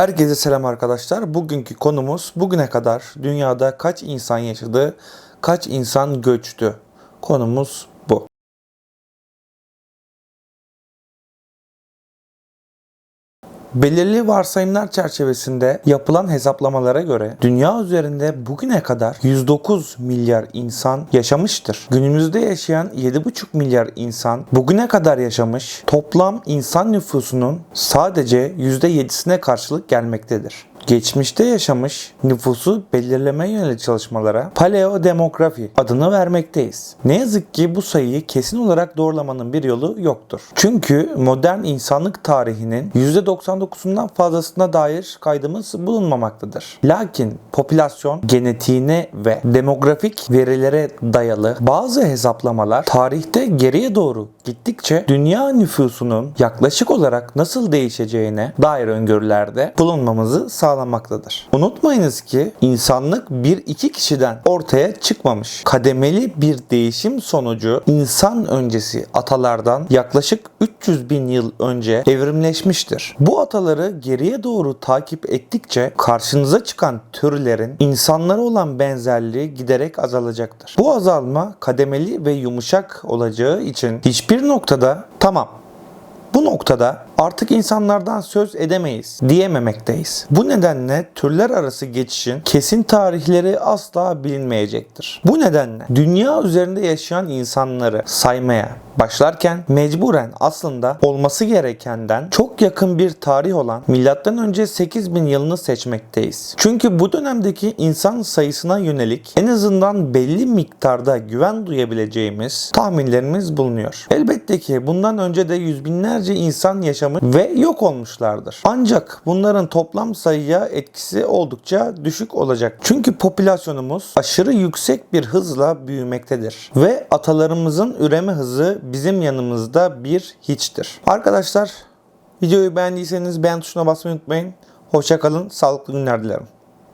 Herkese selam arkadaşlar. Bugünkü konumuz bugüne kadar dünyada kaç insan yaşadı, kaç insan göçtü. Konumuz Belirli varsayımlar çerçevesinde yapılan hesaplamalara göre dünya üzerinde bugüne kadar 109 milyar insan yaşamıştır. Günümüzde yaşayan 7,5 milyar insan bugüne kadar yaşamış toplam insan nüfusunun sadece %7'sine karşılık gelmektedir. Geçmişte yaşamış nüfusu belirlemeye yönelik çalışmalara paleodemografi adını vermekteyiz. Ne yazık ki bu sayıyı kesin olarak doğrulamanın bir yolu yoktur. Çünkü modern insanlık tarihinin %99'undan fazlasına dair kaydımız bulunmamaktadır. Lakin popülasyon genetiğine ve demografik verilere dayalı bazı hesaplamalar tarihte geriye doğru gittikçe dünya nüfusunun yaklaşık olarak nasıl değişeceğine dair öngörülerde bulunmamızı sağlamaktadır. Unutmayınız ki insanlık bir iki kişiden ortaya çıkmamış. Kademeli bir değişim sonucu insan öncesi atalardan yaklaşık 300 bin yıl önce evrimleşmiştir. Bu ataları geriye doğru takip ettikçe karşınıza çıkan türlerin insanlara olan benzerliği giderek azalacaktır. Bu azalma kademeli ve yumuşak olacağı için hiçbir noktada tamam bu noktada artık insanlardan söz edemeyiz diyememekteyiz. Bu nedenle türler arası geçişin kesin tarihleri asla bilinmeyecektir. Bu nedenle dünya üzerinde yaşayan insanları saymaya başlarken mecburen aslında olması gerekenden çok yakın bir tarih olan M.Ö. 8000 yılını seçmekteyiz. Çünkü bu dönemdeki insan sayısına yönelik en azından belli miktarda güven duyabileceğimiz tahminlerimiz bulunuyor. Elbette ki bundan önce de yüz binlerce insan yaşamış ve yok olmuşlardır. Ancak bunların toplam sayıya etkisi oldukça düşük olacak. Çünkü popülasyonumuz aşırı yüksek bir hızla büyümektedir ve atalarımızın üreme hızı bizim yanımızda bir hiçtir. Arkadaşlar videoyu beğendiyseniz beğen tuşuna basmayı unutmayın. Hoşçakalın, sağlıklı günler dilerim.